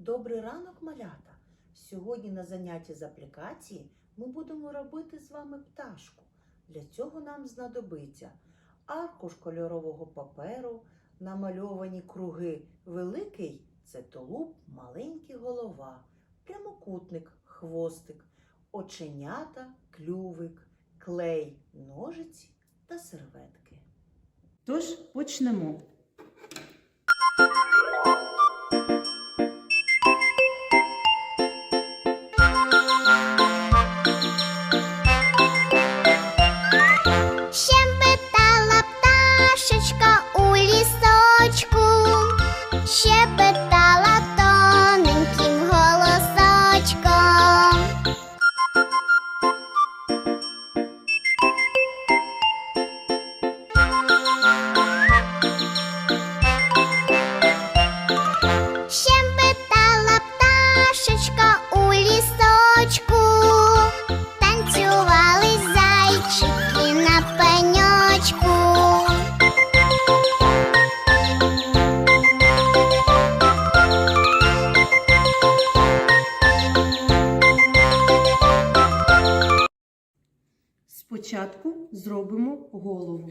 Добрий ранок, малята! Сьогодні на занятті з аплікації ми будемо робити з вами пташку. Для цього нам знадобиться аркуш кольорового паперу, намальовані круги. Великий це тулуб, маленький голова, прямокутник, хвостик, оченята, клювик, клей, ножиці та серветки. Тож почнемо. Спочатку зробимо голову.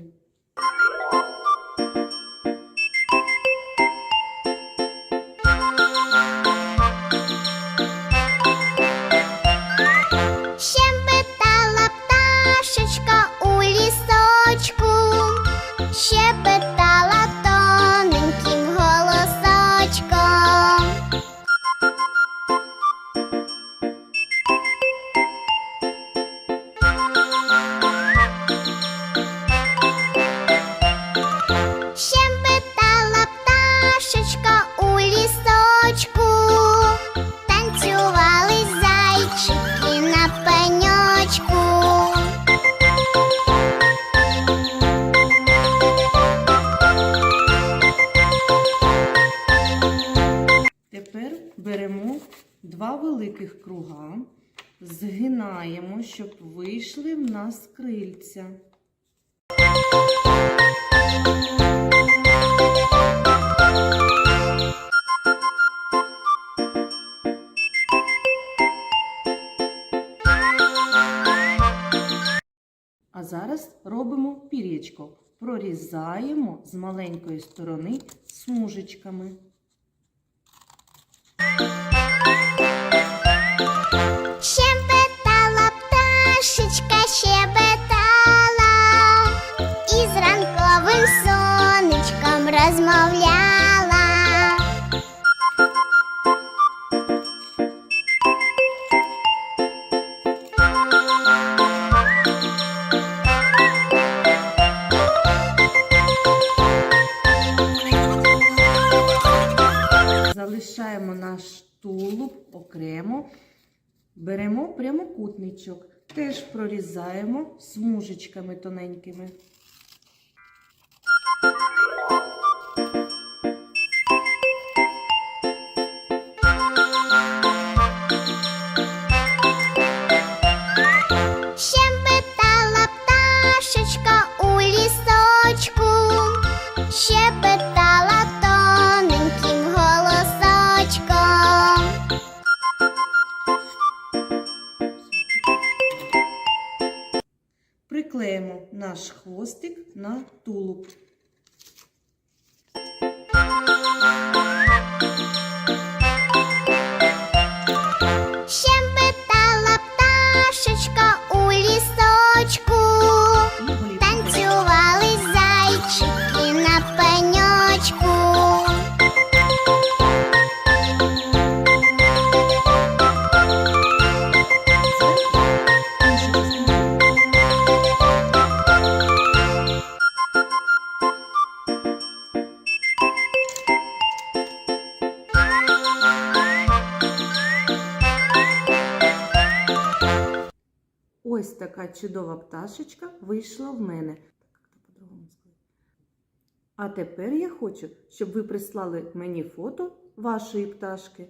Беремо два великих круга, згинаємо, щоб вийшли в нас крильця. А зараз робимо пір'ячко. Прорізаємо з маленької сторони смужечками. Розмовляла. Залишаємо наш тулуб окремо, беремо прямокутничок, теж прорізаємо смужечками тоненькими. Наш хвостик на тулуб. Така чудова пташечка вийшла в мене. А тепер я хочу, щоб ви прислали мені фото вашої пташки.